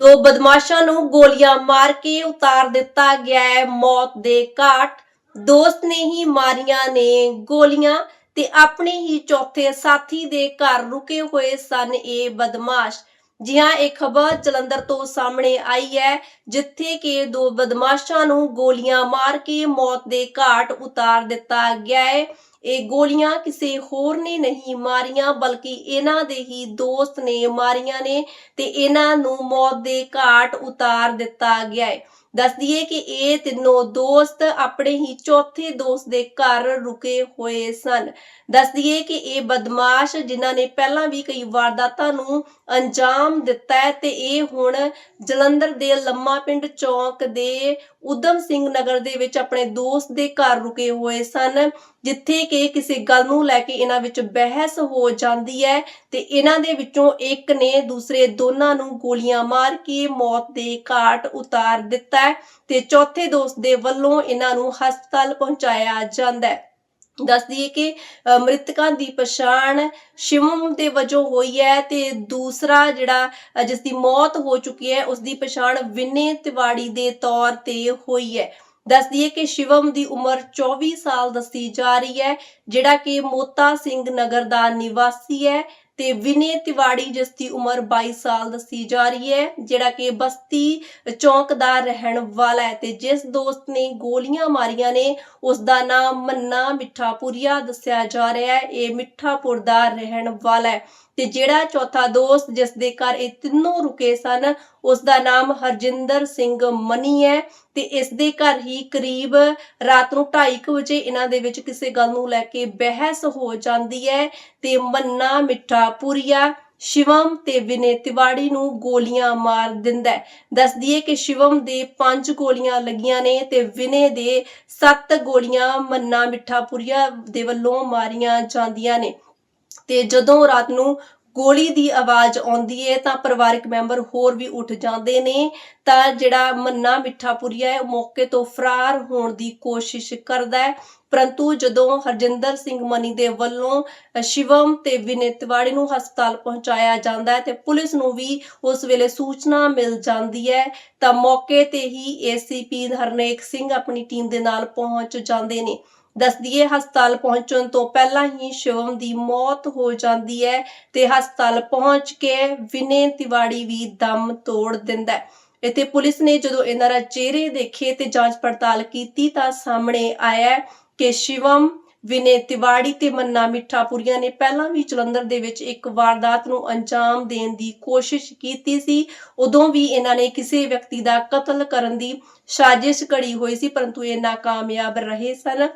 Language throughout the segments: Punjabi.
ਦੋ ਬਦਮਾਸ਼ਾਂ ਨੂੰ ਗੋਲੀਆਂ ਮਾਰ ਕੇ ਉਤਾਰ ਦਿੱਤਾ ਗਿਆ ਹੈ। ਮੌਤ ਦੇ ਘਾਟ। ਦੋਸਤ ਨੇ ਹੀ ਮਾਰੀਆਂ ਨੇ ਗੋਲੀਆਂ ਤੇ ਆਪਣੇ ਹੀ ਚੌਥੇ ਸਾਥੀ ਦੇ ਘਰ ਰੁਕੇ ਹੋਏ ਸਨ। ਇਹ ਬਦਮਾਸ਼ ਜੀ ਹਾਂ ਇਹ ਖਬਰ ਜਲੰਧਰ ਤੋਂ ਸਾਹਮਣੇ ਆਈ ਹੈ, ਜਿੱਥੇ ਕਿ ਦੋ ਬਦਮਾਸ਼ਾਂ ਨੂੰ ਗੋਲੀਆਂ ਮਾਰ ਕੇ ਮੌਤ ਦੇ ਘਾਟ ਉਤਾਰ ਦਿੱਤਾ ਗਿਆ ਹੈ। ਇਹ ਗੋਲੀਆਂ ਕਿਸੇ ਹੋਰ ਨੇ ਨਹੀਂ ਮਾਰੀਆਂ, ਬਲਕਿ ਇਹਨਾਂ ਦੇ ਹੀ ਦੋਸਤ ਨੇ ਮਾਰੀਆਂ ਨੇ ਤੇ ਇਹਨਾਂ ਨੂੰ ਮੌਤ ਦੇ ਘਾਟ ਉਤਾਰ ਦਿੱਤਾ ਗਿਆ ਹੈ। ਦੱਸ ਦਈਏ ਕਿ ਇਹ ਤਿੰਨੋਂ ਦੋਸਤ ਆਪਣੇ ਹੀ ਚੌਥੇ ਦੋਸਤ ਦੇ ਘਰ ਰੁਕੇ ਹੋਏ ਸਨ। ਦੱਸ ਦਈਏ ਕਿ ਇਹ ਬਦਮਾਸ਼ ਜਿਨ੍ਹਾਂ ਨੇ ਪਹਿਲਾਂ ਵੀ ਕਈ ਵਾਰਦਾਤਾਂ ਨੂੰ ਅੰਜਾਮ ਦਿੱਤਾ ਹੈ ਤੇ ਇਹ ਹੁਣ ਜਲੰਧਰ ਦੇ ਲੰਮਾ ਪਿੰਡ ਚੌਕ ਦੇ ਉਦਮ ਸਿੰਘ ਨਗਰ ਦੇ ਵਿੱਚ ਆਪਣੇ ਦੋਸਤ ਦੇ ਘਰ ਰੁਕੇ ਹੋਏ ਸਨ, ਜਿੱਥੇ ਕਿ ਕਿਸੇ ਗੱਲ ਨੂੰ ਲੈ ਕੇ ਇਹਨਾਂ ਵਿੱਚ ਬਹਿਸ ਹੋ ਜਾਂਦੀ ਹੈ ਤੇ ਇਹਨਾਂ ਦੇ ਵਿੱਚੋਂ ਇੱਕ ਨੇ ਦੂਸਰੇ ਦੋਨਾਂ ਨੂੰ ਗੋਲੀਆਂ ਮਾਰ ਕੇ ਮੌਤ ਦੇ ਘਾਟ ਉਤਾਰ ਦਿੱਤਾ ਹੈ ਤੇ ਚੌਥੇ ਦੋਸਤ ਦੇ ਵੱਲੋਂ ਇਹਨਾਂ ਨੂੰ ਹਸਪਤਾਲ ਪਹੁੰਚਾਇਆ ਜਾਂਦਾ ਹੈ। ਦੱਸ ਦਈਏ ਕਿ ਮ੍ਰਿਤਕਾਂ ਦੀ ਪਛਾਣ ਸ਼ਿਵਮ ਦੇ ਵਜੋਂ ਹੋਈ ਹੈ ਤੇ ਦੂਸਰਾ ਜਿਹੜਾ ਅ, ਜਿਸ ਦੀ ਮੌਤ ਹੋ ਚੁੱਕੀ ਹੈ ਉਸ ਦੀ ਪਛਾਣ ਵਿਨੇ ਤਿਵਾੜੀ ਦੇ ਤੌਰ ਤੇ ਹੋਈ ਹੈ। ਦੱਸ ਦਈਏ ਕਿ ਸ਼ਿਵਮ ਦੀ ਉਮਰ 24 ਸਾਲ ਦੱਸੀ ਜਾ ਰਹੀ ਹੈ ਜਿਹੜਾ ਕਿ ਮੋਤਾ ਸਿੰਘ ਨਗਰ ਦਾ ਨਿਵਾਸੀ ਹੈ ਤੇ ਵਿਨੇ ਤਿਵਾੜੀ, ਜਿਸ ਦੀ ਉਮਰ 22 ਸਾਲ ਦੱਸੀ ਜਾ ਰਹੀ ਹੈ, ਜਿਹੜਾ ਕਿ ਬਸਤੀ ਚੌਂਕ ਦਾ ਰਹਿਣ ਵਾਲਾ ਹੈ ਤੇ ਜਿਸ ਦੋਸਤ ਨੇ ਗੋਲੀਆਂ ਮਾਰੀਆਂ ਨੇ ਉਸ ਦਾ ਨਾਮ ਮੰਨਾ ਮਿੱਠਾਪੁਰੀਆ ਦੱਸਿਆ ਜਾ ਰਿਹਾ ਹੈ, ਇਹ ਮਿੱਠਾਪੁਰ ਦਾ ਰਹਿਣ ਵਾਲਾ ਹੈ। ਤੇ ਜਿਹੜਾ ਚੌਥਾ ਦੋਸਤ ਜਿਸ ਦੇ ਘਰ ਇਹ ਤਿੰਨੋਂ ਰੁਕੇ ਸਨ ਉਸ ਦਾ ਨਾਮ ਹਰਜਿੰਦਰ ਸਿੰਘ ਮਨੀ ਹੈ ਤੇ ਇਸ ਦੇ ਘਰ ਹੀ ਕਰੀਬ ਰਾਤ ਨੂੰ 2:30 ਵਜੇ ਇਹਨਾਂ ਦੇ ਵਿੱਚ ਕਿਸੇ ਗੱਲ ਨੂੰ ਲੈ ਕੇ ਬਹਿਸ ਹੋ ਜਾਂਦੀ ਹੈ ਤੇ ਮੰਨਾ ਮਿੱਠਾ ਪੁਰੀਆ ਸ਼ਿਵਮ ਤੇ ਵਿਨੇ ਤਿਵਾੜੀ ਨੂੰ ਗੋਲੀਆਂ ਮਾਰ ਦਿੰਦਾ ਹੈ। ਦੱਸ ਦਈਏ ਕਿ ਸ਼ਿਵਮ ਦੇ 5 ਗੋਲੀਆਂ ਲੱਗੀਆਂ ਨੇ ਤੇ ਵਿਨੇ ਦੇ 7 ਗੋਲੀਆਂ ਮੰਨਾ ਮਿੱਠਾਪੁਰੀਆ ਦੇ ਵੱਲੋਂ ਮਾਰੀਆਂ ਜਾਂਦੀਆਂ ਨੇ। ਤੇ ਜਦੋਂ ਰਾਤ ਨੂੰ ਗੋਲੀ ਦੀ ਆਵਾਜ਼ ਆਉਂਦੀ ਹੈ ਤਾਂ ਪਰਿਵਾਰਕ ਮੈਂਬਰ ਹੋਰ ਵੀ ਉੱਠ ਜਾਂਦੇ ਨੇ। ਤਾਂ ਜਿਹੜਾ ਮੰਨਾ ਮਿੱਠਾਪੁਰੀਆ ਹੈ ਮੌਕੇ ਤੋਂ ਫਰਾਰ ਹੋਣ ਦੀ ਕੋਸ਼ਿਸ਼ ਕਰਦਾ ਹੈ। ਪਰੰਤੂ ਜਦੋਂ ਹਰਜਿੰਦਰ ਸਿੰਘ ਮਨੀ ਦੇ ਵੱਲੋਂ ਅ, ਸ਼ਿਵਮ ਤੇ ਵਿਨੇ ਤਿਵਾੜੀ ਨੂੰ ਹਸਪਤਾਲ ਪਹੁੰਚਾਇਆ ਜਾਂਦਾ ਹੈ ਤੇ ਪੁਲਿਸ ਨੂੰ ਵੀ ਉਸ ਵੇਲੇ ਸੂਚਨਾ ਮਿਲ ਜਾਂਦੀ ਹੈ ਤਾਂ ਮੌਕੇ ਤੇ ਹੀ ਏਸੀਪੀ ਹਰਨੇਕ ਸਿੰਘ ਆਪਣੀ ਟੀਮ ਦੇ ਨਾਲ ਪਹੁੰਚ ਜਾਂਦੇ ਨੇ। ਦੱਸ ਦਈਏ ਹਸਪਤਾਲ ਪਹੁੰਚਣ ਤੋਂ ਪਹਿਲਾਂ ਹੀ ਸ਼ਿਵਮ ਦੀ ਮੌਤ ਹੋ ਜਾਂਦੀ ਹੈ ਤੇ ਹਸਪਤਾਲ ਪਹੁੰਚ ਕੇ ਵਿਨੇ ਤਿਵਾੜੀ ਵੀ ਦਮ ਤੋੜ ਦਿੰਦਾ ਹੈ। ਇੱਥੇ ਪੁਲਿਸ ਨੇ ਜਦੋਂ ਇਹਨਾਂ ਦਾ ਚਿਹਰੇ ਦੇਖੇ ਤੇ ਜਾਂਚ ਪੜਤਾਲ ਕੀਤੀ ਤਾਂ ਸਾਹਮਣੇ ਆਇਆ ਕਿ ਸ਼ਿਵਮ, ਵਿਨੇ ਤਿਵਾੜੀ ਤੇ ਮੰਨਾ ਮਿੱਠਾਪੁਰੀਆ ਨੇ ਪਹਿਲਾਂ ਵੀ ਜਲੰਧਰ ਦੇ ਵਿੱਚ ਇੱਕ ਵਾਰਦਾਤ ਨੂੰ ਅੰਜਾਮ ਦੇਣ ਦੀ ਕੋਸ਼ਿਸ਼ ਕੀਤੀ ਸੀ। ਉਦੋਂ ਵੀ ਇਹਨਾਂ ਨੇ ਕਿਸੇ ਵਿਅਕਤੀ ਦਾ ਕਤਲ ਕਰਨ ਦੀ ਸਾਜ਼ਿਸ਼ ਘੜੀ ਹੋਈ ਸੀ, ਪਰੰਤੂ ਇਹ ਨਾਕਾਮਯਾਬ ਰਹੇ ਸਨ।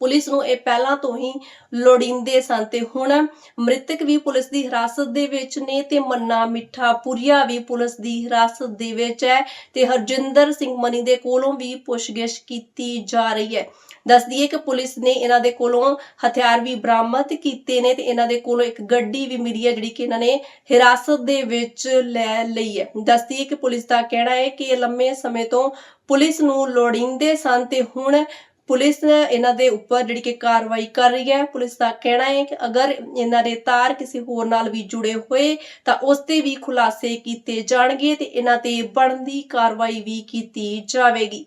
ਪੁਲਿਸ ਨੂੰ ਇਹ ਪਹਿਲਾਂ ਤੋਂ ਹੀ ਲੋੜੀਂਦੇ ਸਨ ਤੇ ਹੁਣ ਮ੍ਰਿਤਕ ਵੀ ਪੁਲਿਸ ਦੀ ਹਿਰਾਸਤ ਦੇ ਵਿੱਚ ਨੇ ਤੇ ਮੰਨਾ ਮਿੱਠਾ ਪੁਰੀਆ ਵੀ ਪੁਲਿਸ ਦੀ ਹਿਰਾਸਤ ਦੇ ਵਿੱਚ ਹੈ ਤੇ ਹਰਜਿੰਦਰ ਸਿੰਘ ਮਨੀ ਦੇ ਕੋਲੋਂ ਵੀ ਪੁੱਛਗਿੱਛ ਕੀਤੀ ਜਾ ਰਹੀ ਹੈ। ਦੱਸ ਦਈਏ ਕਿ ਪੁਲਿਸ ਨੇ ਇਹਨਾਂ ਦੇ ਕੋਲੋਂ ਹਥਿਆਰ ਵੀ ਬਰਾਮਦ ਕੀਤੇ ਨੇ ਤੇ ਇਹਨਾਂ ਦੇ ਕੋਲੋਂ ਇੱਕ ਗੱਡੀ ਵੀ ਮਿਲੀ ਹੈ ਜਿਹੜੀ ਕਿ ਇਹਨਾਂ ਨੇ ਹਿਰਾਸਤ ਦੇ ਵਿੱਚ ਲੈ ਲਈ ਹੈ। ਦੱਸ ਦਈਏ ਕਿ ਪੁਲਿਸ ਦਾ ਕਹਿਣਾ ਹੈ ਕਿ ਇਹ ਲੰਮੇ ਸਮੇਂ ਤੋਂ ਪੁਲਿਸ ਨੂੰ ਲੋੜੀਂਦੇ ਸਨ ਤੇ ਹੁਣ ਪੁਲਿਸ ਇਹਨਾਂ ਦੇ ਉੱਪਰ ਜਿਹੜੀ ਕਿ ਕਾਰਵਾਈ ਕਰ ਰਹੀ ਹੈ। ਪੁਲਿਸ ਦਾ ਕਹਿਣਾ ਹੈ ਕਿ ਅਗਰ ਇਹਨਾਂ ਦੇ ਤਾਰ ਕਿਸੇ ਹੋਰ ਨਾਲ ਵੀ ਜੁੜੇ ਹੋਏ, ਤਾਂ ਉਸ ਤੇ ਵੀ ਖੁਲਾਸੇ ਕੀਤੇ ਜਾਣਗੇ ਤੇ ਇਹਨਾਂ ਤੇ ਬਣਦੀ ਕਾਰਵਾਈ ਵੀ ਕੀਤੀ ਜਾਵੇਗੀ।